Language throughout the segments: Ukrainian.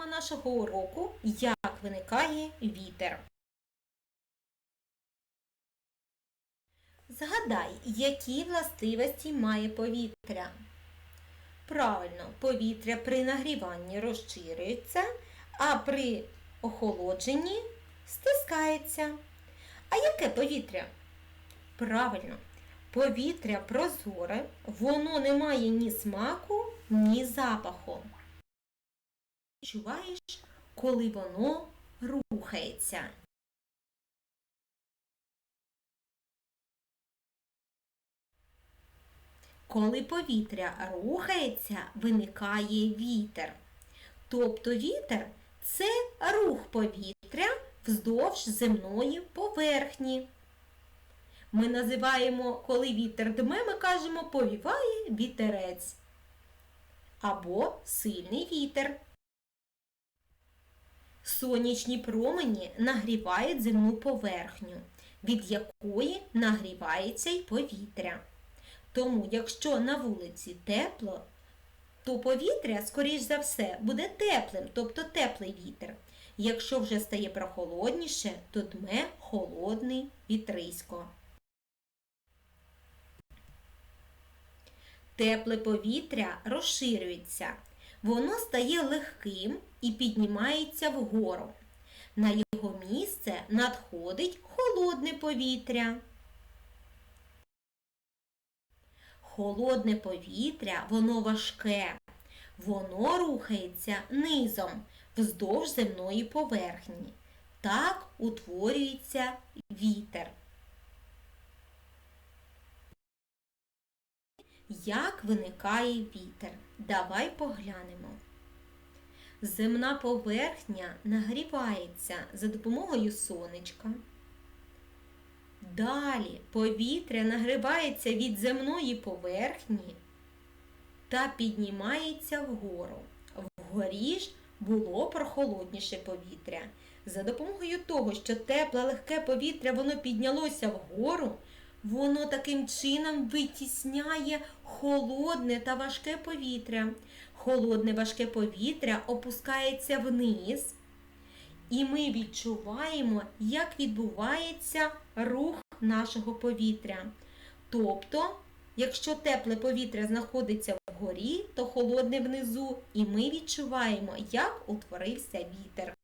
тема нашого уроку Як виникає вітер. Згадай, які властивості має повітря. Правильно, повітря при нагріванні розширюється, а при охолодженні стискається. А яке повітря? Правильно, повітря прозоре, воно не має ні смаку, ні запаху. Відчуваєш, коли воно рухається. Коли повітря рухається, виникає вітер. Тобто вітер це рух повітря вздовж земної поверхні. Ми називаємо, коли вітер дме, ми кажемо повіває вітерець або сильний вітер. Сонячні промені нагрівають земну поверхню, від якої нагрівається й повітря. Тому, якщо на вулиці тепло, то повітря, скоріш за все, буде теплим, тобто теплий вітер. Якщо вже стає прохолодніше, то дме холодний вітрисько. Тепле повітря розширюється. Воно стає легким і піднімається вгору. На його місце надходить холодне повітря. Холодне повітря, воно важке. Воно рухається низом вздовж земної поверхні. Так утворюється вітер. Як виникає вітер? Давай поглянемо. Земна поверхня нагрівається за допомогою сонечка. Далі повітря нагрівається від земної поверхні та піднімається вгору. Вгорі ж було прохолодніше повітря. За допомогою того, що тепле легке повітря воно піднялося вгору, воно таким чином витісняє холодне та важке повітря. Холодне важке повітря опускається вниз, і ми відчуваємо, як відбувається рух нашого повітря. Тобто, якщо тепле повітря знаходиться вгорі, то холодне внизу, і ми відчуваємо, як утворився вітер.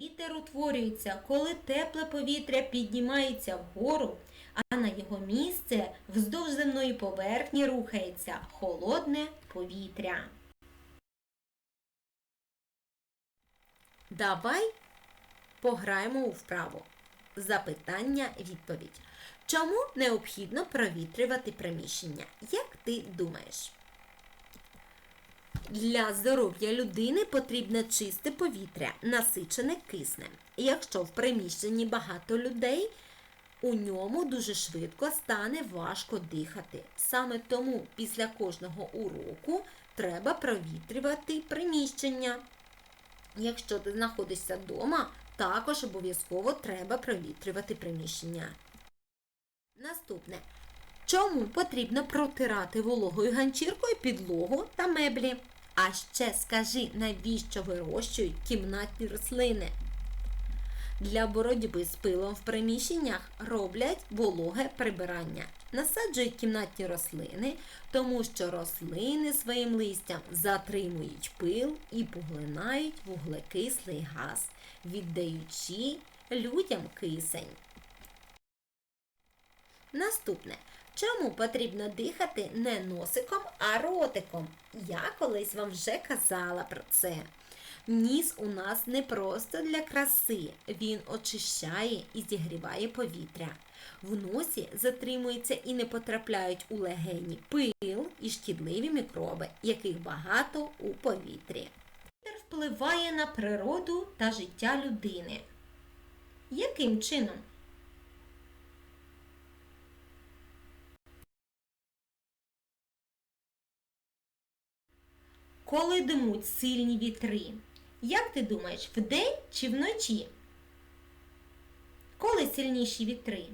Вітер утворюється, коли тепле повітря піднімається вгору, а на його місце вздовж земної поверхні рухається холодне повітря. Давай пограємо у вправу. Запитання відповідь. Чому необхідно провітрювати приміщення? Як ти думаєш? Для здоров'я людини потрібне чисте повітря, насичене киснем. Якщо в приміщенні багато людей, у ньому дуже швидко стане важко дихати. Саме тому після кожного уроку треба провітрювати приміщення. Якщо ти знаходишся вдома, також обов'язково треба провітрювати приміщення. Наступне. Чому потрібно протирати вологою ганчіркою підлогу та меблі? А ще скажи, навіщо вирощують кімнатні рослини? Для боротьби з пилом в приміщеннях роблять вологе прибирання. Насаджують кімнатні рослини, тому що рослини своїм листям затримують пил і поглинають вуглекислий газ, віддаючи людям кисень. Наступне. Чому потрібно дихати не носиком, а ротиком? Я колись вам вже казала про це. Ніс у нас не просто для краси, він очищає і зігріває повітря. В носі затримуються і не потрапляють у легені пил і шкідливі мікроби, яких багато у повітрі. Вітер впливає на природу та життя людини. Яким чином? Коли дмуть сильні вітри, як ти думаєш, вдень чи вночі? Коли сильніші вітри?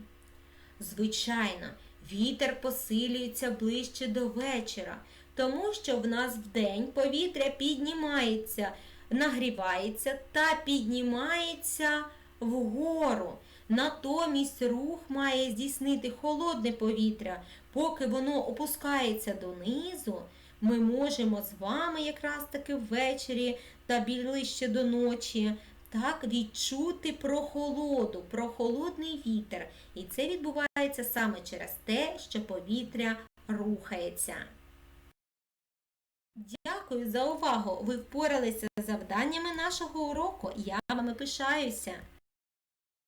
Звичайно, Вітер посилюється ближче до вечора, тому що в нас вдень повітря піднімається, нагрівається та піднімається вгору. Натомість рух має здійснити холодне повітря. Поки воно опускається донизу, ми можемо з вами якраз таки ввечері та ближче до ночі так відчути прохолоду, прохолодний вітер. І це відбувається саме через те, що повітря рухається. Дякую за увагу! Ви впоралися з завданнями нашого уроку. Я вами пишаюся.